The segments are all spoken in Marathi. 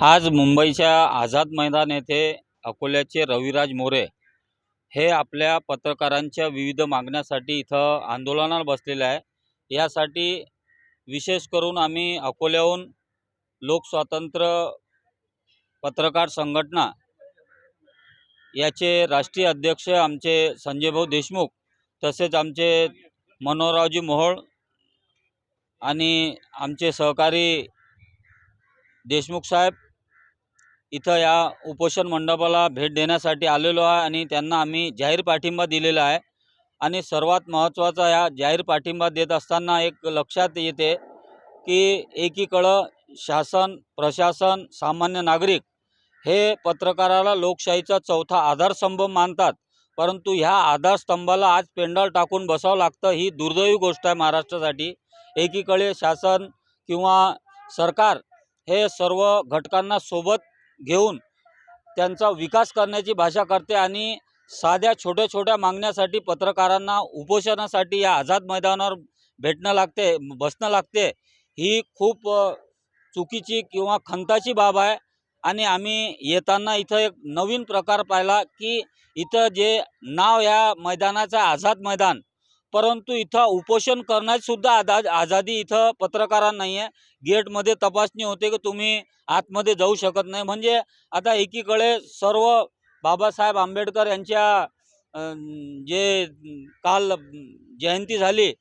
आज मुंबईच्या आझाद मैदान येथे अकोल्याचे रविराज मोरे हे आपल्या पत्रकारांच्या विविध मागण्यासाठी इथं आंदोलनाला बसलेले आहे. यासाठी विशेष करून आम्ही अकोल्याहून लोकस्वातंत्र्य पत्रकार संघटना याचे राष्ट्रीय अध्यक्ष आमचे संजयभाऊ देशमुख तसेच आमचे मनोहररावजी मोहोळ आणि आमचे सहकारी देशमुख साहेब इथं या उपोषण मंडपाला भेट देण्यासाठी आलेलो आहे आणि त्यांना आम्ही जाहीर पाठिंबा दिलेला आहे. आणि सर्वात महत्त्वाचा या जाहीर पाठिंबा देत असताना एक लक्षात येते की एकीकडं शासन प्रशासन सामान्य नागरिक हे पत्रकाराला लोकशाहीचा चौथा आधारस्तंभ मानतात. परंतु ह्या आधारस्तंभाला आज पेंडॉल टाकून बसावं लागतं ही दुर्दैवी गोष्ट आहे महाराष्ट्रासाठी. एकीकडे शासन किंवा सरकार हे सर्व घटकांना सोबत घेऊन त्यांचा विकास करण्याची भाषा करते आणि साध्या छोट्या छोट्या मागण्यासाठी पत्रकारांना उपोषणासाठी या आझाद मैदानावर भेटणं लागते बसणं लागते ही खूप चुकीची किंवा खंताची बाब आहे. आणि आम्ही येताना इथं एक नवीन प्रकार पाहिला की इथं जे नाव या मैदानाचं आझाद मैदान परंतु इथं उपोषण करण्याची सुद्धा आदा आझादी इथं पत्रकारांना नाही आहे गेटमध्ये तपासणी होते की तुम्ही आतमध्ये जाऊ शकत नाही. म्हणजे आता एकीकडे सर्व बाबासाहेब आंबेडकर यांच्या जे काल जयंती झाली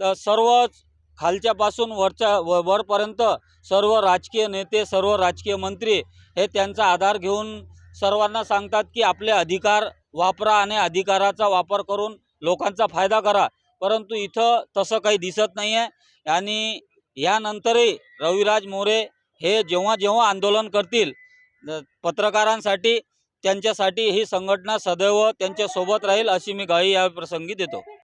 तर सर्वच खालच्यापासून वरच्या व वरपर्यंत सर्व राजकीय नेते सर्व राजकीय मंत्री हे त्यांचा आधार घेऊन सर्वांना सांगतात की आपले अधिकार वापरा आणि अधिकाराचा वापर करून लोकांचा फायदा करा. परंतु इथं तसं काही दिसत नाही आहे आणि यानंतरही रविराज मोरे हे जेव्हा जेव्हा आंदोलन करतील पत्रकारांसाठी त्यांच्यासाठी ही संघटना सदैव त्यांच्यासोबत राहील अशी मी गाई या प्रसंगी देतो.